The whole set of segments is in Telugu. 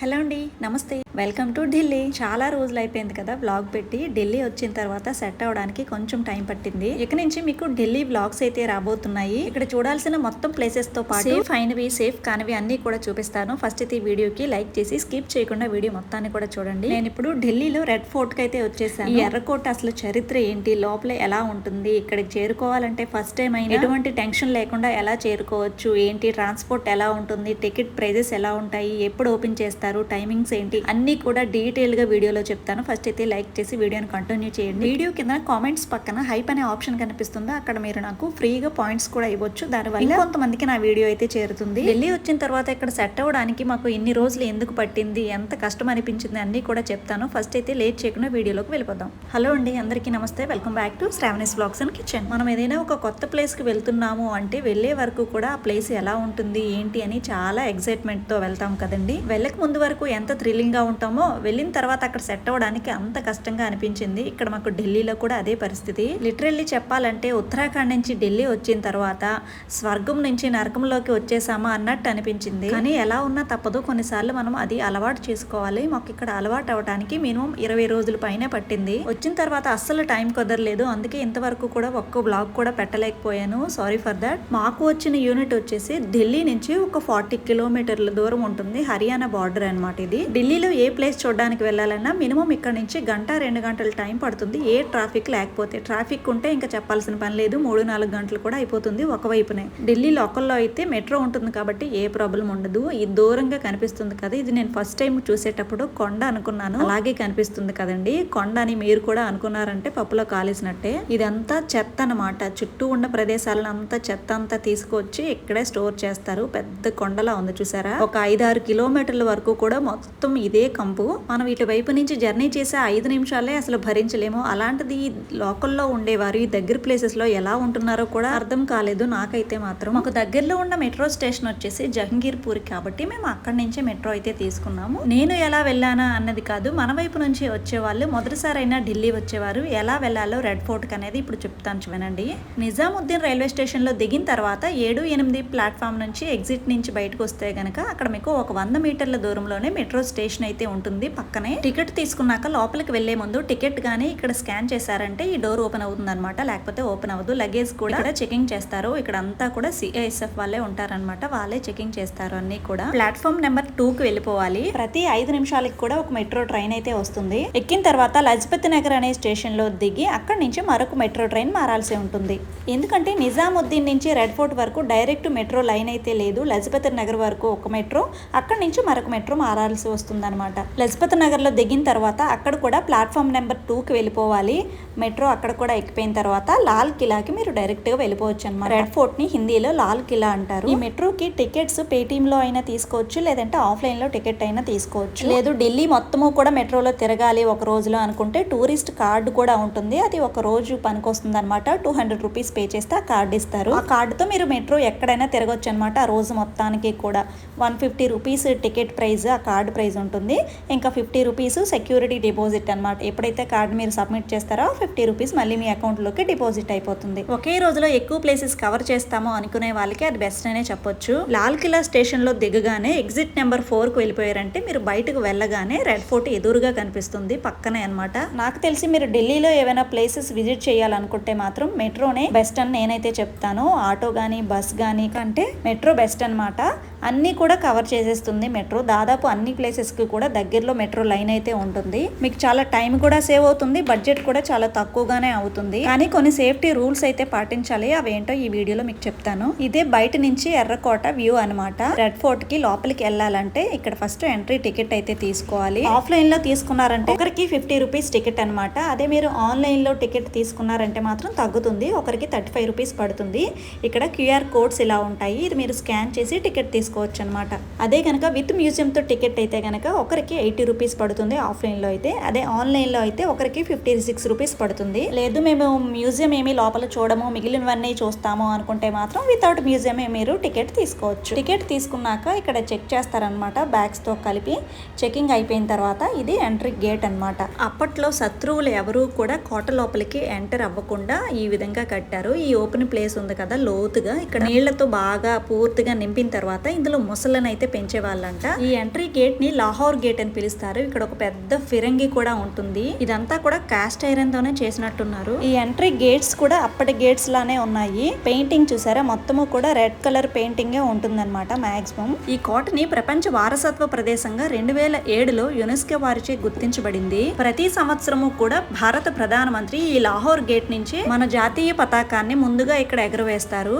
హలో అండి నమస్తే. Welcome to Delhi. చాలా రోజులు అయిపోయింది కదా వ్లాగ్ పెట్టి. ఢిల్లీ వచ్చిన తర్వాత సెట్ అవడానికి కొంచెం టైం పట్టింది. ఇక నుంచి మీకు ఢిల్లీ వ్లాగ్స్ అయితే రాబోతున్నాయి. ఇక్కడ చూడాల్సిన మొత్తం ప్లేసెస్తో పాటు సేఫ్ అయినవి సేఫ్ కానివి అన్ని కూడా చూపిస్తాను. ఫస్ట్ అయితే ఈ వీడియోకి లైక్ చేసి స్కిప్ చేయకుండా వీడియో మొత్తాన్ని కూడా చూడండి. నేను ఇప్పుడు ఢిల్లీలో రెడ్ ఫోర్ట్కి అయితే వచ్చేసాను. ఈ ఎర్రకోట అసలు చరిత్ర ఏంటి? లోపల ఎలా ఉంటుంది? ఇక్కడికి చేరుకోవాలంటే ఫస్ట్ టైం అయినా ఎటువంటి టెన్షన్ లేకుండా ఎలా చేరుకోవచ్చు? ఏంటి? ట్రాన్స్పోర్ట్ ఎలా ఉంటుంది? టికెట్ ప్రైజెస్ ఎలా ఉంటాయి? ఎప్పుడు ఓపెన్ చేస్తారు? టైమింగ్స్ ఏంటి అన్ని కూడా డీటెయిల్గా వీడియోలో చెప్తాను. ఫస్ట్ అయితే లైక్ చేసి వీడియోని కంటిన్యూ చేయండి. వీడియో కింద కామెంట్స్ పక్కన హైప్ అనే ఆప్షన్ కనిపిస్తుంది? అక్కడ మీరు నాకు ఫ్రీగా పాయింట్స్ కూడా ఇవ్వచ్చు. దానివల్ల కొంతమందికి నా వీడియో అయితే చేరుతుంది. వెళ్ళి వచ్చిన తర్వాత ఇక్కడ సెట్ అవ్వడానికి మాకు ఇన్ని రోజులు ఎందుకు పట్టింది ఎంత కష్టం అనిపించింది అన్ని కూడా చెప్తాను. ఫస్ట్ అయితే లేట్ చేయకుండా వీడియోలోకి వెళ్ళిపోదాం. హలో అండి అందరికీ నమస్తే. Welcome back to Sravani's blogs and kitchen మనం ఏదైనా ఒక కొత్త ప్లేస్కి వెళ్తున్నాము అంటే వెళ్ళే వరకు కూడా ఆ ప్లేస్ ఎలా ఉంటుంది ఏంటి అని చాలా ఎక్సైట్మెంట్తో వెళ్తాం కదండి. వెళ్ళక ముందు వరకు ఎంత థ్రిల్లింగ్గా ఉంటామో వెళ్ళిన తర్వాత అక్కడ సెట్ అవ్వడానికి అంత కష్టంగా అనిపించింది. ఇక్కడ మాకు ఢిల్లీలో కూడా అదే పరిస్థితి. లిటరల్లీ చెప్పాలంటే ఉత్తరాఖండ్ నుంచి ఢిల్లీ వచ్చిన తర్వాత స్వర్గం నుంచి నరకంలోకి వచ్చేసామా అన్నట్టు అనిపించింది. కానీ ఎలా ఉన్నా తప్పదు. కొన్నిసార్లు మనం అది అలవాటు చేసుకోవాలి. మాకు ఇక్కడ అలవాటు అవడానికి మినిమం ఇరవై రోజుల పైనే పట్టింది. వచ్చిన తర్వాత అస్సలు టైం కుదరలేదు. అందుకే ఇంతవరకు కూడా ఒక్క బ్లాగ్ కూడా పెట్టలేకపోయాను. Sorry for that. మాకు వచ్చిన యూనిట్ వచ్చేసి ఢిల్లీ నుంచి ఒక ఫార్టీ కిలోమీటర్ల దూరం ఉంటుంది. హర్యానా బార్డర్ అనమాట ఇది. ఢిల్లీలో ఏ ప్లేస్ చూడడానికి వెళ్ళాలన్నా మినిమం ఇక్కడ నుంచి గంట రెండు గంటల టైం పడుతుంది. ఏ ట్రాఫిక్ లేకపోతే ట్రాఫిక్ ఉంటే ఇంకా చెప్పాల్సిన పని లేదు. మూడు నాలుగు గంటలు కూడా అయిపోతుంది ఒకవైపునే. ఢిల్లీ లోకల్లో అయితే మెట్రో ఉంటుంది కాబట్టి ఏ ప్రాబ్లం ఉండదు. ఇది దూరంగా కనిపిస్తుంది కదా ఇది నేను ఫస్ట్ టైం చూసేటప్పుడు కొండ అనుకున్నాను. అలాగే కనిపిస్తుంది కదండి. కొండ అని మీరు కూడా అనుకున్నారంటే పప్పులో కాలేసినట్టే. ఇదంతా చెత్త అన్నమాట. చుట్టూ ఉన్న ప్రదేశాలను అంతా చెత్త అంతా తీసుకొచ్చి ఇక్కడే స్టోర్ చేస్తారు. పెద్ద కొండలా ఉంది చూసారా? ఒక ఐదారు కిలోమీటర్ల వరకు కూడా మొత్తం ఇదే కంపు. మనం ఇటు వైపు నుంచి జర్నీ చేసే ఐదు నిమిషాలే అసలు భరించలేము. అలాంటిది లోకల్లో ఉండేవారు ఈ దగ్గర ప్లేసెస్లో ఎలా ఉంటున్నారో కూడా అర్థం కాలేదు నాకైతే మాత్రం. మాకు దగ్గరలో ఉన్న మెట్రో స్టేషన్ వచ్చేసి జహంగీర్ పూర్ కాబట్టి మేము అక్కడి నుంచే మెట్రో అయితే తీసుకున్నాము. నేను ఎలా వెళ్ళానా అన్నది కాదు మన వైపు నుంచి వచ్చేవాళ్ళు మొదటిసారి అయినా ఢిల్లీ వచ్చేవారు. ఎలా వెళ్ళాలో రెడ్ ఫోర్ట్ అనేది ఇప్పుడు చెప్తాను వినండి నిజాముద్దీన్ రైల్వే స్టేషన్లో దిగిన తర్వాత ఏడు ఎనిమిది ప్లాట్ఫామ్ నుంచి ఎగ్జిట్ నుంచి బయటకు వస్తే గనక అక్కడ మీకు ఒక వంద మీటర్ల దూరంలోనే మెట్రో స్టేషన్ అయితే ఉంటుంది. పక్కనే టికెట్ తీసుకున్నాక లోపలికి వెళ్ళే ముందు టికెట్ గానీ ఇక్కడ స్కాన్ చేశారంటే ఈ డోర్ ఓపెన్ అవుతుంది అనమాట లేకపోతే ఓపెన్ అవ్వదు. లగేజ్ కూడా చెకింగ్ చేస్తారు. ఇక్కడ అంతా కూడా సిఐఎస్ఎఫ్ వాళ్ళే ఉంటారన్నమాట. వాళ్ళే చెకింగ్ చేస్తారు అన్ని కూడా. ప్లాట్ఫామ్ నెంబర్ టూ కి వెళ్ళిపోవాలి. ప్రతి ఐదు నిమిషాలకి కూడా ఒక మెట్రో ట్రైన్ అయితే వస్తుంది. ఎక్కిన తర్వాత లజపతి నగర్ అనే స్టేషన్లో దిగి అక్కడి నుంచి మరొక మెట్రో ట్రైన్ మారాల్సి ఉంటుంది. ఎందుకంటే నిజాముద్దీన్ నుంచి రెడ్ ఫోర్ట్ వరకు డైరెక్ట్ మెట్రో లైన్ అయితే లేదు. లజపతి నగర్ వరకు ఒక మెట్రో అక్కడి నుంచి మరొక మెట్రో. మారాల్సి వస్తుందన్నమాట. లజపతి నగర్లో దిగిన తర్వాత అక్కడ కూడా ప్లాట్ఫామ్ నెంబర్ టూ కి వెళ్ళిపోవాలి. మెట్రో అక్కడ కూడా ఎక్కిపోయిన తర్వాత లాల్ కిలాకి మీరు డైరెక్ట్గా వెళ్ళిపోవచ్చు అనమాట రెడ్ ఫోర్ట్ని హిందీలో లాల్ కిలా అంటారు. ఈ మెట్రోకి టికెట్స్ పేటీఎం లో అయినా తీసుకోవచ్చు లేదంటే ఆఫ్లైన్లో టికెట్ అయినా తీసుకోవచ్చు. లేదు ఢిల్లీ మొత్తము కూడా మెట్రోలో తిరగాలి ఒక రోజులో అనుకుంటే టూరిస్ట్ కార్డు కూడా ఉంటుంది. అది ఒక రోజు పనికొస్తుంది అనమాట టూ హండ్రెడ్ రూపీస్ పే చేస్తే ఆ కార్డు ఇస్తారు. ఆ కార్డుతో మీరు మెట్రో ఎక్కడైనా తిరగొచ్చు అనమాట ఆ రోజు మొత్తానికి కూడా. One fifty rupees ticket price ఆ కార్డు ప్రైస్ ఉంటుంది. ఇంకా ఫిఫ్టీ రూపీస్ సెక్యూరిటీ డిపాజిట్ అనమాట ఎప్పుడైతే కార్డు మీరు సబ్మిట్ చేస్తారో ఫిఫ్టీ రూపీస్ మళ్ళీ మీ అకౌంట్లోకి డిపాజిట్ అయిపోతుంది. ఒకే రోజులో ఎక్కువ ప్లేసెస్ కవర్ చేస్తామో అనుకునే వాళ్ళకి అది బెస్ట్ అనే చెప్పొచ్చు. లాల్ కిలా స్టేషన్లో దిగగానే ఎగ్జిట్ నెంబర్ ఫోర్కు వెళ్ళిపోయారంటే మీరు బయటకు వెళ్ళగానే రెడ్ ఫోర్ట్ ఎదురుగా కనిపిస్తుంది పక్కనే అనమాట నాకు తెలిసి మీరు ఢిల్లీలో ఏవైనా ప్లేసెస్ విజిట్ చేయాలనుకుంటే మాత్రం మెట్రోనే బెస్ట్ అని నేనైతే చెప్తాను. ఆటో గానీ బస్ గానీ కంటే మెట్రో బెస్ట్ అనమాట అన్నీ కూడా కవర్ చేసేస్తుంది మెట్రో దాదాపు అన్ని ప్లేసెస్కి కూడా దగ్గరలో మెట్రో లైన్ అయితే ఉంటుంది. మీకు చాలా టైం కూడా సేవ్ అవుతుంది బడ్జెట్ కూడా చాలా తక్కువగానే అవుతుంది. కానీ కొన్ని సేఫ్టీ రూల్స్ అయితే పాటించాలి. అవేంటో ఈ వీడియోలో మీకు చెప్తాను. ఇదే బయట నుంచి ఎర్రకోట వ్యూ అనమాట రెడ్ ఫోర్ట్కి లోపలికి వెళ్ళాలంటే ఇక్కడ ఫస్ట్ ఎంట్రీ టికెట్ అయితే తీసుకోవాలి. ఆఫ్లైన్లో తీసుకున్నారంటే ఒకరికి ఫిఫ్టీ రూపీస్ టికెట్ అనమాట అదే మీరు ఆన్లైన్లో టికెట్ తీసుకున్నారంటే మాత్రం తగ్గుతుంది. ఒకరికి థర్టీ ఫైవ్ రూపీస్ పడుతుంది. ఇక్కడ క్యూఆర్ కోడ్స్ ఇలా ఉంటాయి. ఇది మీరు స్కాన్ చేసి టికెట్ తీసుకోవచ్చు అనమాట అదే కనుక విత్ మ్యూజియం తో టికెట్ అయితే కనుక ఒకరికి ఎయిటీ రూపీస్ పడుతుంది ఆఫ్లైన్లో అయితే. అదే ఆన్లైన్లో అయితే ఒకరికి ఫిఫ్టీ సిక్స్ రూపీస్ పడుతుంది. లేదు మేము మ్యూజియం ఏమి లోపల చూడము మిగిలినవన్నీ చూస్తాము అనుకుంటే మాత్రం వితౌట్ మ్యూజియం మీరు టికెట్ తీసుకోవచ్చు. టికెట్ తీసుకున్నాక ఇక్కడ చెక్ చేస్తారనమాట బ్యాగ్స్తో కలిపి. చెకింగ్ అయిపోయిన తర్వాత ఇది ఎంట్రీ గేట్ అన్నమాట. అప్పట్లో శత్రువులు ఎవరు కూడా కోట లోపలికి ఎంటర్ అవ్వకుండా ఈ విధంగా కట్టారు. ఈ ఓపెన్ ప్లేస్ ఉంది కదా లోతుగా. ఇక్కడ నీళ్ళతో బాగా పూర్తిగా నింపిన తర్వాత ఇందులో ముసళ్ళని అయితే పెంచేవాళ్ళంట. ఈ ఎంట్రీ గేట్ని లాహోర్ గేట్ అని పిలుస్తారు. ఇక్కడ ఒక పెద్ద ఫిరంగి కూడా ఉంటుంది. ఇదంతా కూడా కాస్ట్ ఐరన్ తోనే చేసినట్టున్నారు. ఈ ఎంట్రీ గేట్స్ కూడా అప్పటి గేట్స్ లానే ఉన్నాయి. పెయింటింగ్ చూసారా? మొత్తము కూడా రెడ్ కలర్ పెయింటింగ్ ఉంటుందన్నమాట మాక్సిమం. ఈ కోటని ప్రపంచ వారసత్వ ప్రదేశంగా రెండు వేల ఏడులో యునెస్కో వారిచే గుర్తించబడింది. ప్రతి సంవత్సరము కూడా భారత ప్రధానమంత్రి ఈ లాహోర్ గేట్ నుంచి మన జాతీయ పతాకాన్ని ముందుగా ఇక్కడ ఎగరవేస్తారు.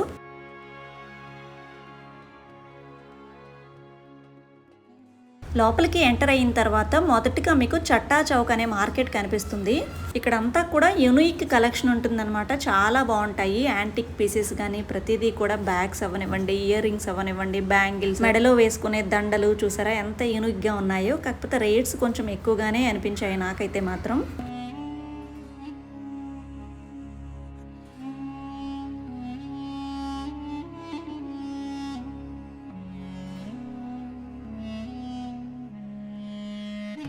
లోపలికి ఎంటర్ అయిన తర్వాత మొదటిగా మీకు చట్టా చౌక్ అనే మార్కెట్ కనిపిస్తుంది. ఇక్కడంతా కూడా యునిక్ కలెక్షన్ ఉంటుందన్నమాట. చాలా బాగుంటాయి. యాంటిక్ పీసెస్ కానీ ప్రతిదీ కూడా బ్యాగ్స్ అవ్వనివ్వండి ఇయర్ రింగ్స్ అవ్వనివ్వండి బ్యాంగిల్స్ మెడలో వేసుకునే దండలు చూసారా? ఎంత యూనిక్గా ఉన్నాయో. కాకపోతే రేట్స్ కొంచెం ఎక్కువగానే అనిపించాయి నాకైతే మాత్రం.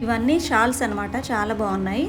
ఇవన్నీ షాల్స్ అన్నమాట చాలా బాగున్నాయి.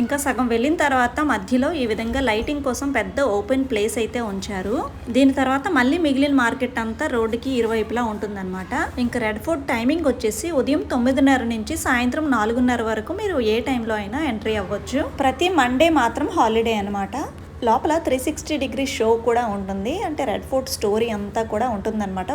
ఇంకా సగం వెళ్ళిన తర్వాత మధ్యలో ఈ విధంగా లైటింగ్ కోసం పెద్ద ఓపెన్ ప్లేస్ అయితే ఉంచారు. దీని తర్వాత మళ్ళీ మిగిలిన మార్కెట్ అంతా రోడ్డుకి ఇరువైపులా ఉంటుందన్నమాట. ఇంకా రెడ్ ఫోర్ట్ టైమింగ్ వచ్చేసి ఉదయం తొమ్మిదిన్నర నుంచి సాయంత్రం నాలుగున్నర వరకు మీరు ఏ టైంలో అయినా ఎంట్రీ అవ్వచ్చు. ప్రతి మండే మాత్రం హాలిడే అనమాట లోపల త్రీ సిక్స్టీ డిగ్రీ షో కూడా ఉంటుంది. అంటే రెడ్ ఫోర్ట్ స్టోరీ అంతా కూడా ఉంటుందన్నమాట.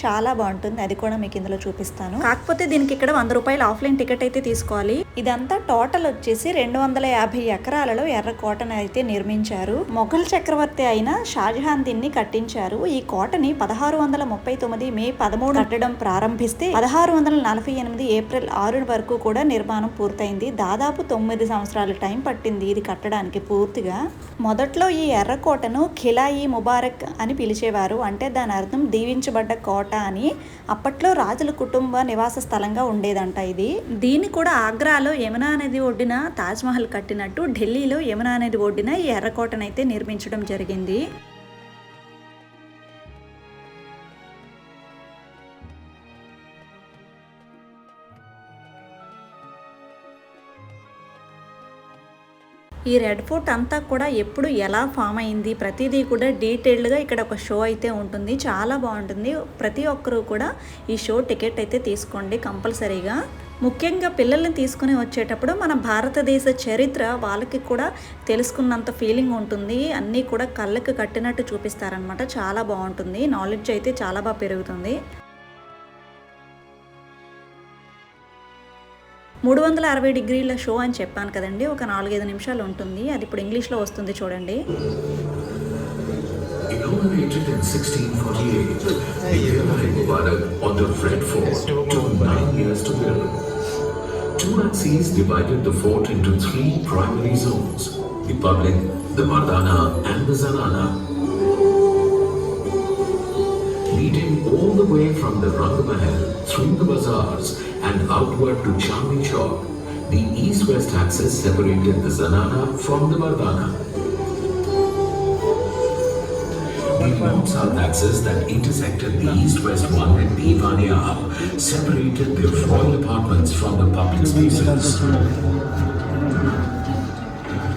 చాలా బాగుంటుంది. అది కూడా మీకు ఇందులో చూపిస్తాను. కాకపోతే దీనికి ఇక్కడ వంద రూపాయలు ఆఫ్లైన్ టికెట్ అయితే తీసుకోవాలి. ఇదంతా టోటల్ వచ్చేసి రెండు వందల యాభై ఎకరాలలో ఎర్ర కోటను అయితే నిర్మించారు. మొఘల్ చక్రవర్తి అయిన షాజహాన్ దీన్ని కట్టించారు. ఈ కోటని పదహారు వందల ముప్పై తొమ్మిది మే పదమూడు కట్టడం ప్రారంభిస్తే పదహారు వందల నలభై ఎనిమిది ఏప్రిల్ ఆరు వరకు కూడా నిర్మాణం పూర్తయింది. దాదాపు తొమ్మిది సంవత్సరాల టైం పట్టింది ఇది కట్టడానికి పూర్తిగా. మొదట్లో ఈ ఎర్రకోటను ఖిలాయి ముబారక్ అని పిలిచేవారు. అంటే దాని అర్థం దీవించబడ్డ కోట అని. అప్పట్లో రాజుల కుటుంబ నివాస స్థలంగా ఉండేదంట ఇది. దీన్ని కూడా ఆగ్రాలో యమునా నది ఒడ్డున తాజ్మహల్ కట్టినట్టు ఢిల్లీలో యమునా నది ఒడ్డున ఈ ఎర్రకోటనైతే నిర్మించడం జరిగింది. ఈ రెడ్ ఫోర్ట్ అంతా కూడా ఎప్పుడు ఎలా ఫామ్ అయింది? ప్రతిదీ కూడా డీటెయిల్డ్గా ఇక్కడ ఒక షో అయితే ఉంటుంది. చాలా బాగుంటుంది. ప్రతి ఒక్కరూ కూడా ఈ షో టికెట్ అయితే తీసుకోండి కంపల్సరీగా. ముఖ్యంగా పిల్లల్ని తీసుకుని వచ్చేటప్పుడు మన భారతదేశ చరిత్ర వాళ్ళకి కూడా తెలుసుకున్నంత ఫీలింగ్ ఉంటుంది. అన్నీ కూడా కళ్ళకి కట్టినట్టు చూపిస్తారనమాట చాలా బాగుంటుంది. నాలెడ్జ్ అయితే చాలా బాగా పెరుగుతుంది. మూడు వందల అరవై డిగ్రీల షో అని చెప్పాను కదండి. ఒక నాలుగైదు నిమిషాలు ఉంటుంది. అది ఇప్పుడు ఇంగ్లీష్లో వస్తుంది చూడండి. Inaugurated in 1648, the Mubarak on the Red Fort took nine years to build. Two axes divided the fort into three primary zones, the public, the Mardana and the Zanana. Leading all the way from the Rang Mahal through the bazaars and outward to Chandni Chowk, the east-west axis separated the Zanana from the Mardana. The north-south axis that intersected the east-west one at Divania separated the royal apartments from the public spaces.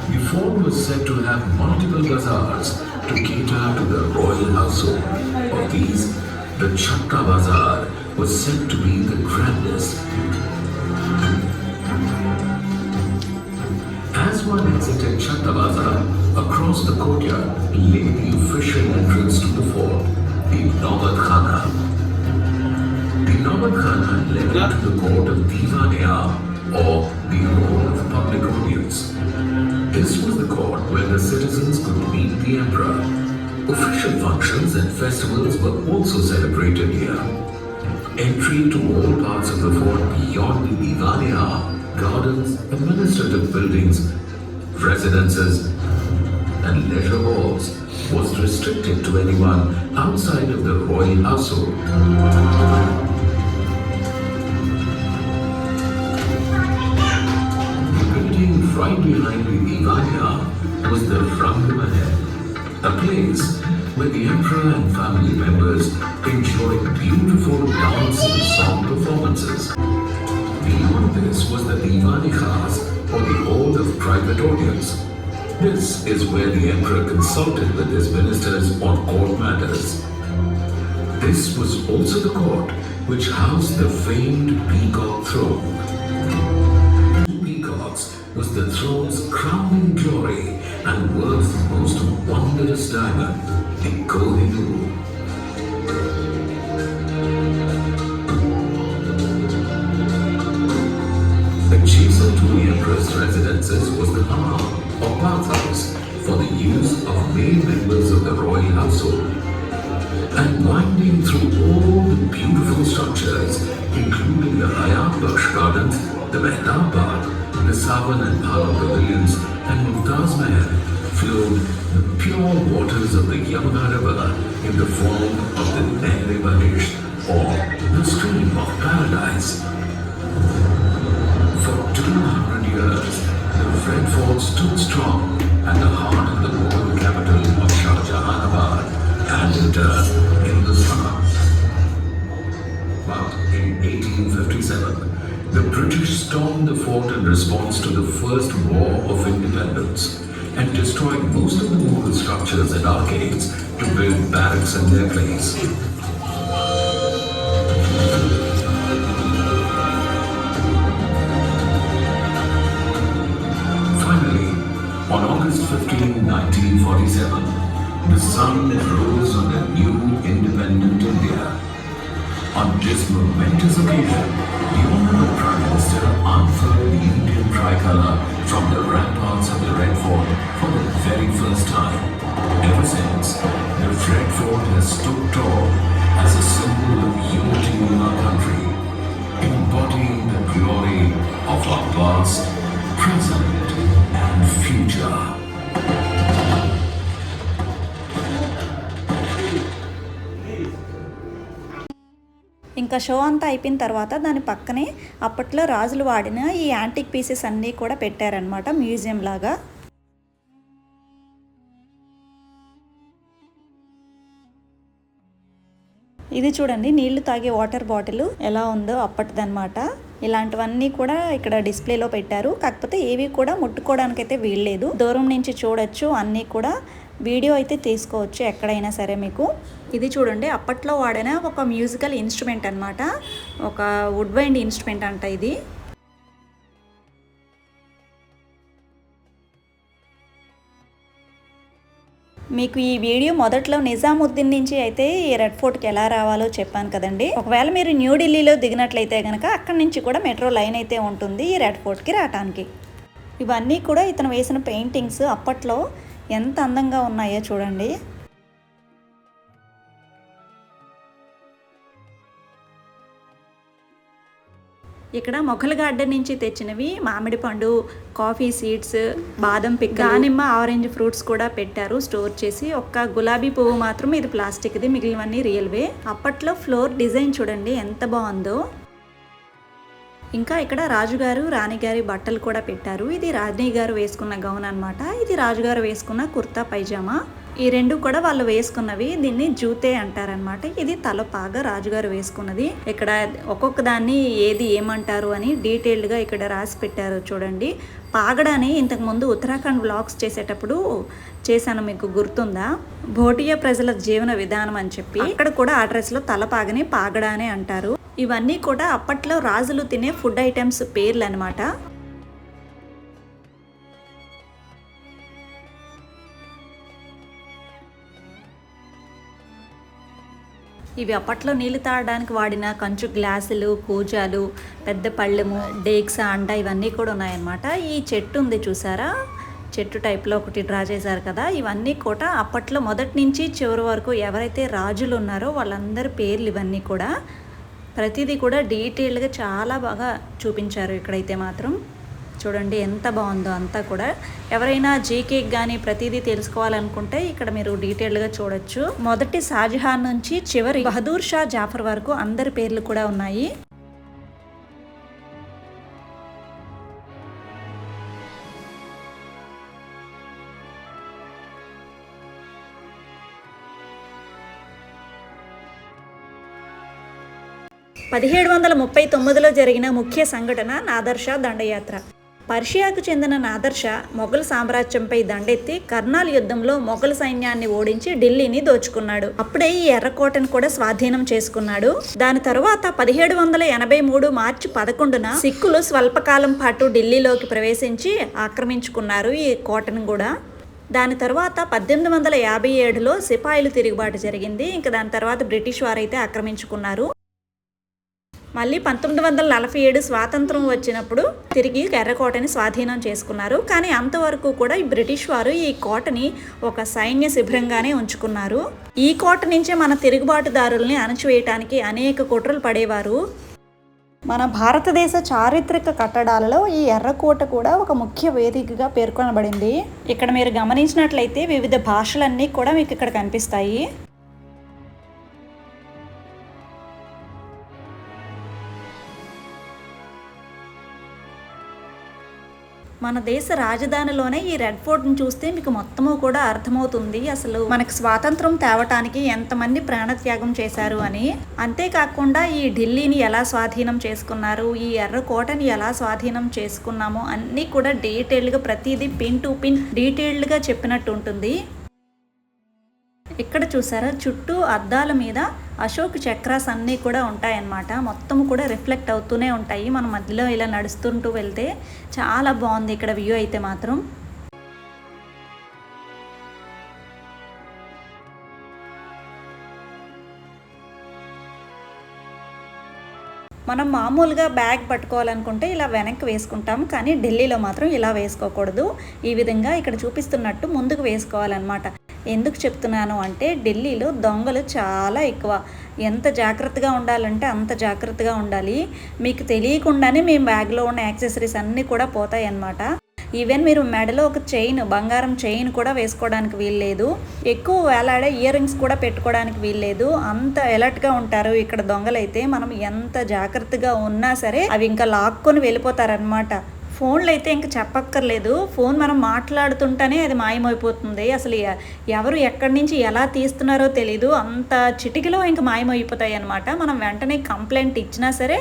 The fort was said to have multiple bazaars to cater to the royal household. Of these, the Chakka Bazaar was said to be the grandest. Across the courtyard lay the official entrance to the fort, the Nawab Khana. The Nawab Khana led to the court of Divan-e or the hall of public audience. This was the court where the citizens could meet the emperor. Official functions and festivals were also celebrated here. Entry to all parts of the fort beyond the Divan-e gardens, administrative buildings, residences, and leisure halls was restricted to anyone outside of the royal household. The building right behind the Ivania was the Rangamahal, a place where the emperor and family members enjoyed beautiful dance and song performances. Beyond this was the Diwali Khas or the hall of private audience. This is where the emperor consulted with his ministers on court matters. This was also the court which housed the famed peacock throne. Two peacocks was the throne's crowning glory and world's most wondrous diamond, the Kohinoor. Adjacent to the emperor's residences was the hammam bathhouse for the use of male members of the royal household. And winding through all the beautiful structures, including the Hayat Baksh Gardens, the Mehtab Bagh, the Savan and Bhala pavilions, and Mumtaz Mahal, flowed the pure waters of the Yamuna River in the form of the Nehre Barish or the stream of paradise. For 200 years, the Red Fort stood strong at the heart of the Mughal capital of Shah Jahanabad and in turn Hindustan. But in 1857, the British stormed the fort in response to the First War of Independence and destroyed most of the Mughal structures and arcades to build barracks in their place. 1947, the sun rose on a new independent India. On this momentous occasion, the Honorable Prime Minister unfurled the Indian tricolour from the ramparts of the Red Fort for the very first time. Ever since, the Red Fort has stood tall as a symbol of unity in our country, embodying the glory of our past, present, and future. ఇంకా షో అంతా అయిపోయిన తర్వాత దాని పక్కనే అప్పట్లో రాజులు వాడిన ఈ యాంటిక్ పీసెస్ అన్నీ కూడా పెట్టారనమాట మ్యూజియం లాగా. ఇది చూడండి నీళ్ళు తాగే వాటర్ బాటిల్ ఎలా ఉందో అప్పటిదనమాట ఇలాంటివన్నీ కూడా ఇక్కడ డిస్ప్లేలో పెట్టారు. కాకపోతే ఏవి కూడా ముట్టుకోవడానికైతే వీల్లేదు. దూరం నుంచి చూడొచ్చు అన్నీ కూడా వీడియో అయితే తీసుకోవచ్చు ఎక్కడైనా సరే మీకు. ఇది చూడండి అప్పట్లో వాడిన ఒక మ్యూజికల్ ఇన్స్ట్రుమెంట్ అన్నమాట. ఒక వుడ్ వైండ్ ఇన్స్ట్రుమెంట్ అంట ఇది. మీకు ఈ వీడియో మొదట్లో నిజాముద్దీన్ నుంచి అయితే ఈ రెడ్ ఫోర్ట్కి ఎలా రావాలో చెప్పాను కదండి. ఒకవేళ మీరు న్యూఢిల్లీలో దిగినట్లయితే కనుక అక్కడి నుంచి కూడా మెట్రో లైన్ అయితే ఉంటుంది ఈ రెడ్ ఫోర్ట్కి రావటానికి. ఇవన్నీ కూడా ఇతను వేసిన పెయింటింగ్స్ అప్పట్లో ఎంత అందంగా ఉన్నాయో చూడండి. ఇక్కడ మొఘల్ గార్డెన్ నుంచి తెచ్చినవి మామిడి పండు కాఫీ సీడ్స్ బాదం పిక్ దానిమ్మ ఆరెంజ్ ఫ్రూట్స్ కూడా పెట్టారు స్టోర్ చేసి ఒక్క గులాబీ పువ్వు మాత్రం ఇది ప్లాస్టిక్ది మిగిలినవన్నీ రియల్వే. అప్పట్లో ఫ్లోర్ డిజైన్ చూడండి ఎంత బాగుందో. ఇంకా ఇక్కడ రాజుగారు రాణిగారి బట్టలు కూడా పెట్టారు. ఇది రాణి గారు వేసుకున్న గౌన్ అన్నమాట. ఇది రాజుగారు వేసుకున్న కుర్తా పైజామా. ఈ రెండు కూడా వాళ్ళు వేసుకున్నవి దీన్ని జూతే అంటారనమాట ఇది తలపాగా రాజుగారు వేసుకున్నది. ఇక్కడ ఒక్కొక్క దాన్ని ఏది ఏమంటారు అని డీటెయిల్డ్గా ఇక్కడ రాసి పెట్టారు చూడండి. పాగడాని ఇంతకు ముందు ఉత్తరాఖండ్ బ్లాగ్స్ చేసేటప్పుడు చేశాను మీకు గుర్తుందా? భోటియా ప్రజల జీవన విధానం అని చెప్పి. అక్కడ కూడా ఆ డ్రెస్లో తలపాగని పాగడానే అంటారు. ఇవన్నీ కూడా అప్పట్లో రాజులు తినే ఫుడ్ ఐటమ్స్ పేర్లు అనమాట ఇవి అప్పట్లో నీళ్ళు తాగడానికి వాడిన కంచు గ్లాసులు కూజాలు పెద్ద పళ్ళెము డేక్సా అండ ఇవన్నీ కూడా ఉన్నాయన్నమాట. ఈ చెట్టు ఉంది చూసారా? చెట్టు టైప్లో ఒకటి డ్రా చేశారు కదా. ఇవన్నీ కూడా అప్పట్లో మొదటి నుంచి చివరి వరకు ఎవరైతే రాజులు ఉన్నారో వాళ్ళందరి పేర్లు ఇవన్నీ కూడా ప్రతిదీ కూడా డీటెయిల్గా చాలా బాగా చూపించారు ఇక్కడైతే మాత్రం. చూడండి ఎంత బాగుందో అంతా కూడా. ఎవరైనా జీకే కానీ ప్రతిదీ తెలుసుకోవాలనుకుంటే ఇక్కడ మీరు డీటెయిల్గా చూడొచ్చు. మొదటి షాజహాన్ నుంచి చివరి బహదూర్ షా జాఫర్ వరకు అందరి పేర్లు కూడా ఉన్నాయి. పదిహేడు వందల ముప్పై తొమ్మిదిలో జరిగిన ముఖ్య సంఘటన నాదర్శ దండయాత్ర. పర్షియాకు చెందిన నాదర్ష మొఘల్ సామ్రాజ్యంపై దండెత్తి కర్నాల్ యుద్ధంలో మొఘల్ సైన్యాన్ని ఓడించి ఢిల్లీని దోచుకున్నాడు. అప్పుడే ఈ ఎర్రకోటను కూడా స్వాధీనం చేసుకున్నాడు. దాని తరువాత పదిహేడు వందల ఎనభై మూడు మార్చి పదకొండున సిక్కులు స్వల్పకాలం పాటు ఢిల్లీలోకి ప్రవేశించి ఆక్రమించుకున్నారు ఈ కోటను కూడా. దాని తర్వాత పద్దెనిమిది వందల యాభై ఏడులో సిపాయిలు తిరుగుబాటు జరిగింది. ఇంకా దాని తర్వాత బ్రిటిష్ వారైతే ఆక్రమించుకున్నారు. మళ్ళీ పంతొమ్మిది వందల నలభై ఏడు స్వాతంత్రం వచ్చినప్పుడు తిరిగి ఎర్రకోటని స్వాధీనం చేసుకున్నారు. కానీ అంతవరకు కూడా ఈ బ్రిటిష్ వారు ఈ కోటని ఒక సైన్య శిబిరంగానే ఉంచుకున్నారు. ఈ కోట నుంచే మన తిరుగుబాటుదారుల్ని అణచివేయటానికి అనేక కుట్రలు పడేవారు. మన భారతదేశ చారిత్రక కట్టడాలలో ఈ ఎర్రకోట కూడా ఒక ముఖ్య వేదికగా పేర్కొనబడింది. ఇక్కడ మీరు గమనించినట్లయితే వివిధ భాషలన్నీ కూడా మీకు ఇక్కడ కనిపిస్తాయి. మన దేశ రాజధానిలోనే ఈ రెడ్ ఫోర్ట్ని చూస్తే మీకు మొత్తము కూడా అర్థమవుతుంది. అసలు మనకు స్వాతంత్రం తేవటానికి ఎంతమంది ప్రాణత్యాగం చేశారు అని. అంతేకాకుండా ఈ ఢిల్లీని ఎలా స్వాధీనం చేసుకున్నారు? ఈ ఎర్రకోటని ఎలా స్వాధీనం చేసుకున్నాము? అన్నీ కూడా డీటెయిల్డ్గా ప్రతిదీ పిన్ టు పిన్ డీటెయిల్డ్గా చెప్పినట్టు ఉంటుంది. ఇక్కడ చూసారా? చుట్టూ అద్దాల మీద అశోక్ చక్రాస్ అన్నీ కూడా ఉంటాయన్నమాట. మొత్తం కూడా రిఫ్లెక్ట్ అవుతూనే ఉంటాయి. మనం మధ్యలో ఇలా నడుస్తుంటూ వెళ్తే చాలా బాగుంది ఇక్కడ వ్యూ అయితే మాత్రం. మనం మామూలుగా బ్యాగ్ పట్టుకోవాలనుకుంటే ఇలా వెనక్కి వేసుకుంటాం. కానీ ఢిల్లీలో మాత్రం ఇలా వేసుకోకూడదు. ఈ విధంగా ఇక్కడ చూపిస్తున్నట్టు ముందుకు వేసుకోవాలన్నమాట. ఎందుకు చెప్తున్నాను అంటే ఢిల్లీలో దొంగలు చాలా ఎక్కువ. ఎంత జాగ్రత్తగా ఉండాలంటే అంత జాగ్రత్తగా ఉండాలి. మీకు తెలియకుండానే మీ బ్యాగ్లో ఉన్న యాక్సెసరీస్ అన్నీ కూడా పోతాయి అన్నమాట ఈవెన్ మీరు మెడలో ఒక చైన్ బంగారం చైన్ కూడా వేసుకోవడానికి వీల్లేదు. ఎక్కువ వేలాడే ఇయర్ రింగ్స్ కూడా పెట్టుకోవడానికి వీల్లేదు. అంత అలర్ట్గా ఉంటారు ఇక్కడ దొంగలైతే. మనం ఎంత జాగ్రత్తగా ఉన్నా సరే అవి ఇంకా లాక్కొని వెళ్ళిపోతారనమాట ఫోన్లు అయితే ఇంకా చెప్పక్కర్లేదు. ఫోన్ మనం మాట్లాడుతుంటేనే అది మాయమైపోతుంది. అసలు ఎవరు ఎక్కడి నుంచి ఎలా తీస్తున్నారో తెలీదు. అంత చిటికలో ఇంకా మాయమైపోతాయి అనమాట మనం వెంటనే కంప్లైంట్ ఇచ్చినా సరే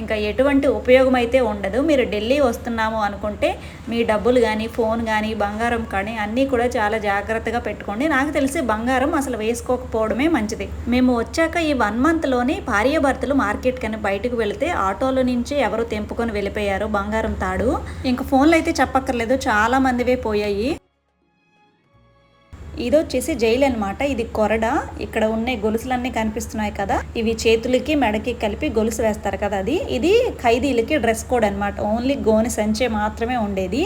ఇంకా ఎటువంటి ఉపయోగం అయితే ఉండదు. మీరు ఢిల్లీ వస్తున్నాము అనుకుంటే మీ డబ్బులు కానీ ఫోన్ కానీ బంగారం కానీ అన్నీ కూడా చాలా జాగ్రత్తగా పెట్టుకోండి. నాకు తెలిసి బంగారం అసలు వేసుకోకపోవడమే మంచిది. మేము వచ్చాక ఈ వన్ మంత్లోనే భార్యాభర్తలు మార్కెట్ కని బయటకు వెళితే ఆటోలో నుంచి ఎవరు తెంపుకొని వెళ్ళిపోయారు. బంగారం తాడు. ఇంకా ఫోన్లు అయితే చెప్పక్కర్లేదు చాలా మందివే పోయాయి. ఇది వచ్చేసి జైలు అనమాట ఇది కొరడ. ఇక్కడ ఉన్న గొలుసులన్నీ కనిపిస్తున్నాయి కదా. ఇవి చేతులకి మెడకి కలిపి గొలుసు వేస్తారు కదా అది. ఇది ఖైదీలకి డ్రెస్ కోడ్ అనమాట ఓన్లీ గోని సంచే మాత్రమే ఉండేది.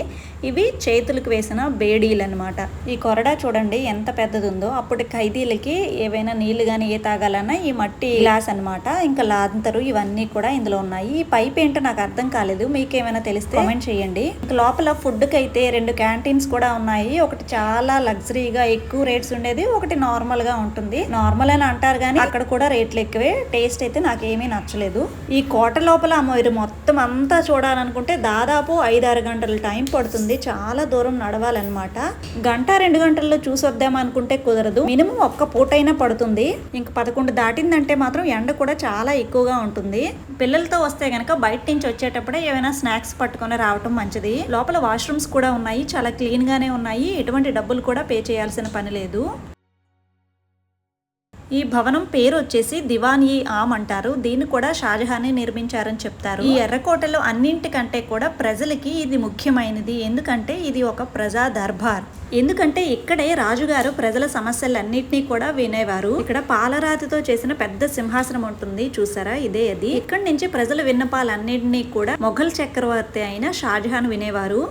ఇవి చేతులకు వేసిన బేడీలు అనమాట ఈ కొరడ చూడండి ఎంత పెద్దది ఉందో అప్పుడు ఖైదీలకి ఏవైనా నీళ్ళు కానీ ఏ తాగాలన్నా ఈ మట్టి గ్లాస్ అనమాట ఇంకా లాంతరు ఇవన్నీ కూడా ఇందులో ఉన్నాయి. ఈ పైప్ ఏంటో నాకు అర్థం కాలేదు. మీకు ఏమైనా తెలిస్తే కామెంట్ చేయండి. లోపల ఫుడ్కి అయితే రెండు క్యాంటీన్స్ కూడా ఉన్నాయి. ఒకటి చాలా లగ్జరీగా ఎక్కువ రేట్స్ ఉండేది ఒకటి నార్మల్గా ఉంటుంది. నార్మల్ అని అంటారు కానీ అక్కడ కూడా రేట్లు ఎక్కువే. టేస్ట్ అయితే నాకు ఏమీ నచ్చలేదు. ఈ కోట లోపల మీరు మొత్తం అంతా చూడాలనుకుంటే దాదాపు ఐదారు గంటల టైం పడుతుంది. చాలా దూరం నడవాలన్నమాట. గంట రెండు గంటల్లో చూసి వద్దాం అనుకుంటే కుదరదు. మినిమం ఒక్క పూటైనా పడుతుంది. ఇంక పదకొండు దాటిందంటే మాత్రం ఎండ కూడా చాలా ఎక్కువగా ఉంటుంది. పిల్లలతో వస్తే గనక బయట నుంచి వచ్చేటప్పుడే ఏమైనా స్నాక్స్ పట్టుకొని రావటం మంచిది. లోపల వాష్రూమ్స్ కూడా ఉన్నాయి. చాలా క్లీన్ గానే ఉన్నాయి. ఎటువంటి డబ్బులు కూడా పే చేయాల్సిన పని లేదు ఈ భవనం పేరు వచ్చేసి దివాన్ ఈ ఆమ్ అంటారు. దీన్ని కూడా షాజహానే నిర్మించారని చెప్తారు. ఈ ఎర్రకోటలో అన్నింటికంటే కూడా ప్రజలకి ఇది ముఖ్యమైనది. ఎందుకంటే ఇది ఒక ప్రజా దర్బార్. ఎందుకంటే ఇక్కడే రాజుగారు ప్రజల సమస్యలన్నింటినీ కూడా వినేవారు. ఇక్కడ పాలరాతితో చేసిన పెద్ద సింహాసనం ఉంటుంది. చూసారా? ఇదే అది. ఇక్కడి నుంచి ప్రజల విన్నపాలన్నింటినీ కూడా మొఘల్ చక్రవర్తి అయిన షాజహాన్ వినేవారు.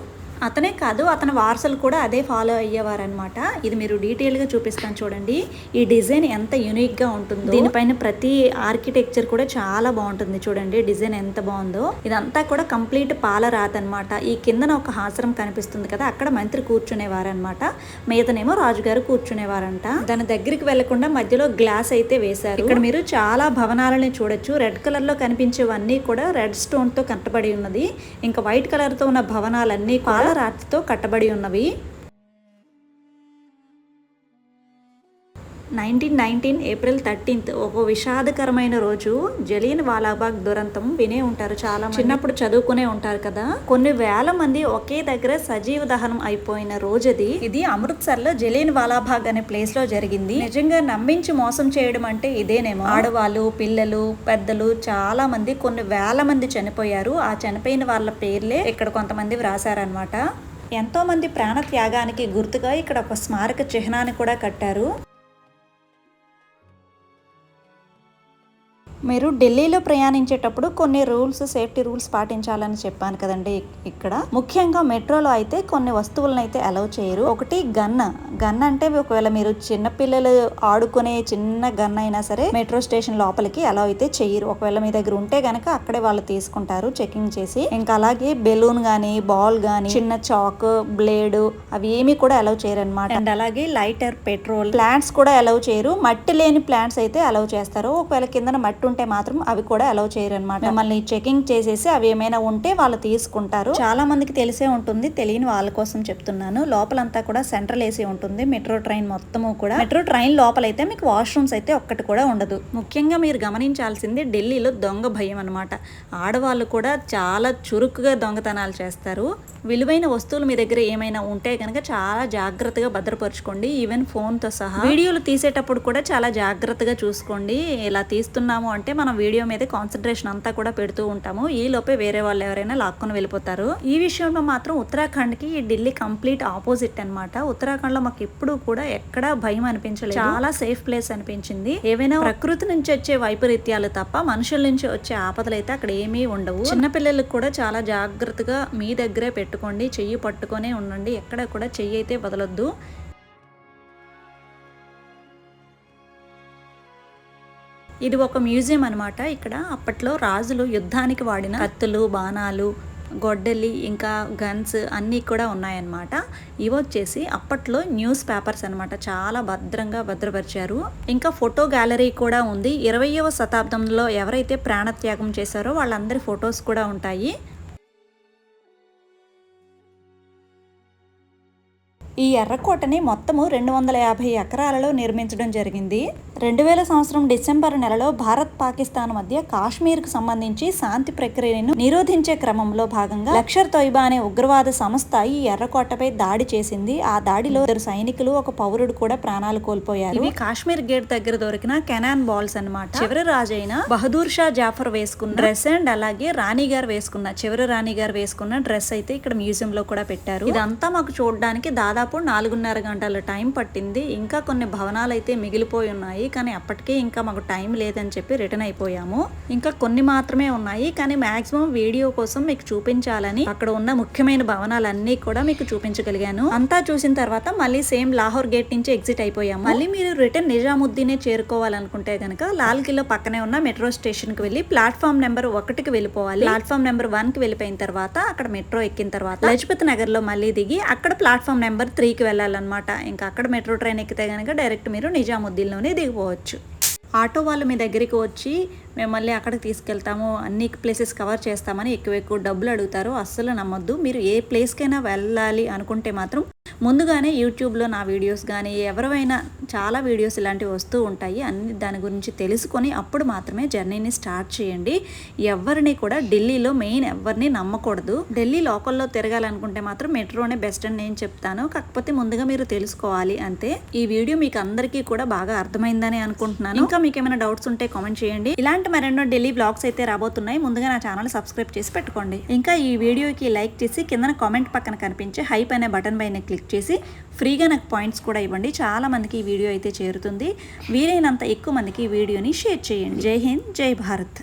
అతనే కాదు అతని వారసులు కూడా అదే ఫాలో అయ్యేవారనమాట ఇది మీరు డీటెయిల్గా చూపిస్తాను చూడండి. ఈ డిజైన్ ఎంత యూనిక్గా ఉంటుందో. దీనిపైన ప్రతి ఆర్కిటెక్చర్ కూడా చాలా బాగుంటుంది చూడండి డిజైన్ ఎంత బాగుందో. ఇదంతా కూడా కంప్లీట్ పాలరాత అనమాట ఈ కిందన ఒక హాసరం కనిపిస్తుంది కదా అక్కడ మంత్రి కూర్చునేవారనమాట మీదనేమో రాజుగారు కూర్చునేవారంట. దాని దగ్గరికి వెళ్ళకుండా మధ్యలో గ్లాస్ అయితే వేశారు. ఇక్కడ మీరు చాలా భవనాలని చూడొచ్చు. రెడ్ కలర్లో కనిపించేవన్నీ కూడా రెడ్ స్టోన్తో కట్టబడి ఉన్నది. ఇంకా వైట్ కలర్తో ఉన్న భవనాలన్నీ రాతితో కట్టబడి ఉన్నవి. నైన్టీన్ నైన్టీన్ ఏప్రిల్ థర్టీన్త్ ఒక విషాదకరమైన రోజు. జలియన్ వాలాబాగ్ దురంతం వినే ఉంటారు చాలా. చిన్నప్పుడు చదువుకునే ఉంటారు కదా. కొన్ని వేల మంది ఒకే దగ్గర సజీవ దహనం అయిపోయిన రోజు అది ఇది అమృత్సర్లో జలియన్ వాలాబాగ్ అనే ప్లేస్లో జరిగింది. నిజంగా నమ్మించి మోసం చేయడం అంటే ఇదేనేమో. ఆడవాళ్ళు పిల్లలు పెద్దలు చాలా మంది కొన్ని వేల మంది చనిపోయారు. ఆ చనిపోయిన వాళ్ళ పేర్లే ఇక్కడ కొంతమంది వ్రాసారనమాట ఎంతో మంది ప్రాణ త్యాగానికి గుర్తుగా ఇక్కడ ఒక స్మారక చిహ్నాన్ని కూడా కట్టారు. మీరు ఢిల్లీలో ప్రయాణించేటప్పుడు కొన్ని రూల్స్ సేఫ్టీ రూల్స్ పాటించాలని చెప్పాను కదండి ఇక్- ఇక్కడ. ముఖ్యంగా మెట్రోలో అయితే కొన్ని వస్తువులను అయితే అలౌ చేయరు. ఒకటి గన్. గన్ అంటే ఒకవేళ మీరు చిన్న పిల్లలు ఆడుకునే చిన్న గన్ అయినా సరే మెట్రో స్టేషన్ లోపలికి అలౌ అయితే చేయరు. ఒకవేళ మీ దగ్గర ఉంటే గనక అక్కడే వాళ్ళు తీసుకుంటారు చెకింగ్ చేసి. ఇంకా అలాగే బెలూన్ గానీ బాల్ గానీ చిన్న చాక్ బ్లేడ్ అవి ఏమీ కూడా అలౌ చేయరు అనమాట అండ్ అలాగే లైటర్ పెట్రోల్. ప్లాంట్స్ కూడా అలౌ చేయరు. మట్టి లేని ప్లాంట్స్ అయితే అలౌ చేస్తారు. ఒకవేళ కిందన మట్టి ఉంటే మాత్రం అవి కూడా అలౌ చేయరు అనమాట మిమ్మల్ని చెకింగ్ చేసేసి అవి ఏమైనా ఉంటే వాళ్ళు తీసుకుంటారు. చాలా మందికి తెలిసే ఉంటుంది. తెలియని వాళ్ళ కోసం చెప్తున్నాను. లోపలంతా కూడా సెంట్రల్ ఏసీ ఉంటుంది. మెట్రో ట్రైన్ మొత్తము కూడా. మెట్రో ట్రైన్ లోపలైతే మీకు వాష్రూమ్స్ అయితే ఒక్కటి కూడా ఉండదు. ముఖ్యంగా మీరు గమనించాల్సింది ఢిల్లీలో దొంగ భయం అనమాట ఆడవాళ్ళు కూడా చాలా చురుకుగా దొంగతనాలు చేస్తారు. విలువైన వస్తువులు మీ దగ్గర ఏమైనా ఉంటే కనుక చాలా జాగ్రత్తగా భద్రపరచుకోండి. ఈవెన్ ఫోన్తో సహా. వీడియోలు తీసేటప్పుడు కూడా చాలా జాగ్రత్తగా చూసుకోండి. ఇలా తీస్తున్నాము అంటే మనం వీడియో మీద కాన్సన్ట్రేషన్ అంతా కూడా పెడుతూ ఉంటాము. ఈ లోపే వేరే వాళ్ళు ఎవరైనా లాక్కొని వెళ్ళిపోతారు. ఈ విషయంలో మాత్రం ఉత్తరాఖండ్కి ఈ ఢిల్లీ కంప్లీట్ ఆపోజిట్ అనమాట ఉత్తరాఖండ్లో మాకు ఎప్పుడు కూడా ఎక్కడ భయం అనిపించలేదు. చాలా సేఫ్ ప్లేస్ అనిపించింది. ఏవైనా ప్రకృతి నుంచి వచ్చే వైపరీత్యాలు తప్ప మనుషుల నుంచి వచ్చే ఆపదలు అయితే అక్కడ ఏమీ ఉండవు. చిన్నపిల్లలకు కూడా చాలా జాగ్రత్తగా మీ దగ్గరే పెట్టుకోండి. చెయ్యి పట్టుకొనే ఉండండి. ఎక్కడ కూడా చెయ్యి అయితే వదలొద్దు. ఇది ఒక మ్యూజియం అనమాట ఇక్కడ అప్పట్లో రాజులు యుద్ధానికి వాడిన కత్తులు బాణాలు గొడ్డలి ఇంకా గన్స్ అన్నీ కూడా ఉన్నాయన్నమాట. ఇవి వచ్చేసి అప్పట్లో న్యూస్ పేపర్స్ అన్నమాట. చాలా భద్రంగా భద్రపరిచారు. ఇంకా ఫోటో గ్యాలరీ కూడా ఉంది. ఇరవయవ శతాబ్దంలో ఎవరైతే ప్రాణత్యాగం చేశారో వాళ్ళందరి ఫొటోస్ కూడా ఉంటాయి. ఈ ఎర్రకోటని మొత్తము రెండు వందల యాభై ఎకరాలలో నిర్మించడం జరిగింది. రెండు వేల సంవత్సరం డిసెంబర్ నెలలో భారత్ పాకిస్తాన్ మధ్య కాశ్మీర్కు సంబంధించి శాంతి ప్రక్రియను నిరోధించే క్రమంలో భాగంగా లక్షర్ తొయ్బా అనే ఉగ్రవాద సంస్థ ఈ ఎర్రకోటపై దాడి చేసింది. ఆ దాడిలో ఇద్దరు సైనికులు ఒక పౌరుడు కూడా ప్రాణాలు కోల్పోయారు. ఇవి కాశ్మీర్ గేట్ దగ్గర దొరికిన కెనాన్ బాల్స్ అన్నమాట. చివరి రాజైన బహదూర్ షా జాఫర్ వేసుకున్న డ్రెస్ అండ్ అలాగే రాణి గారు వేసుకున్న చివరి రాణి గారు వేసుకున్న డ్రెస్ అయితే ఇక్కడ మ్యూజియం లో కూడా పెట్టారు. ఇదంతా మాకు చూడడానికి దాదాపు నాలుగున్నర గంటల టైం పట్టింది. ఇంకా కొన్ని భవనాలు అయితే మిగిలిపోయి ఉన్నాయి. కానీ అప్పటికే ఇంకా మాకు టైం లేదని చెప్పి రిటర్న్ అయిపోయాము. ఇంకా కొన్ని మాత్రమే ఉన్నాయి కానీ మాక్సిమం వీడియో కోసం మీకు చూపించాలని అక్కడ ఉన్న ముఖ్యమైన భవనాలన్నీ కూడా మీకు చూపించగలిగాను. అంతా చూసిన తర్వాత మళ్ళీ సేమ్ లాహోర్ గేట్ నుంచి ఎగ్జిట్ అయిపోయాము. మళ్ళీ మీరు రిటర్న్ నిజాముద్దీనే చేరుకోవాలనుకుంటే గనక లాల్ కిలో పక్కనే ఉన్న మెట్రో స్టేషన్కి వెళ్ళి ప్లాట్ఫామ్ నెంబర్ ఒకటికి వెళ్ళిపోవాలి. ప్లాట్ఫామ్ నెంబర్ వన్కి వెళ్ళిపోయిన తర్వాత అక్కడ మెట్రో ఎక్కిన తర్వాత లజపతి నగర్లో మళ్ళీ దిగి అక్కడ ప్లాట్ఫామ్ నెంబర్ త్రీకి వెళ్ళాలన్నమాట. ఇంకా అక్కడ మెట్రో ట్రైన్ ఎక్కితే గనక డైరెక్ట్ మీరు నిజాముద్దీన్లోనే దిగిపోవచ్చు ఆటో వాళ్ళు మీ దగ్గరికి వచ్చి మిమ్మల్ని అక్కడికి తీసుకెళ్తాము అన్ని ప్లేసెస్ కవర్ చేస్తామని ఎక్కువ ఎక్కువ డబ్బులు అడుగుతారు. అస్సలు నమ్మొద్దు. మీరు ఏ ప్లేస్కైనా వెళ్ళాలి అనుకుంటే మాత్రం ముందుగానే యూట్యూబ్లో నా వీడియోస్ కానీ ఎవరైనా చాలా వీడియోస్ ఇలాంటివి వస్తూ ఉంటాయి. అన్ని దాని గురించి తెలుసుకొని అప్పుడు మాత్రమే జర్నీని స్టార్ట్ చేయండి. ఎవరిని కూడా ఢిల్లీలో మెయిన్ ఎవరిని నమ్మకూడదు. ఢిల్లీ లోకల్లో తిరగాలనుకుంటే మాత్రం మెట్రోనే బెస్ట్ అని నేను చెప్తాను. కాకపోతే ముందుగా మీరు తెలుసుకోవాలి అంతే. ఈ వీడియో మీకు అందరికీ కూడా బాగా అర్థమైందని అనుకుంటున్నాను. ఇంకా మీకు ఏమైనా డౌట్స్ ఉంటే కామెంట్ చేయండి. ఇలాంటి మరెన్నో ఢిల్లీ బ్లాగ్స్ అయితే రాబోతున్నాయి. ముందుగా నా ఛానల్ సబ్స్క్రైబ్ చేసి పెట్టుకోండి. ఇంకా ఈ వీడియోకి లైక్ చేసి కింద కామెంట్ పక్కన కనిపించే హైప్ అనే బటన్ పైన క్లిక్ చేసి ఫ్రీగా నాకు పాయింట్స్ కూడా ఇవ్వండి. చాలా మందికి ఈ వీడియో అయితే చేరుతుంది. వీలైనంత ఎక్కువ మందికి ఈ వీడియోని షేర్ చేయండి. జై హింద్ జై భారత్.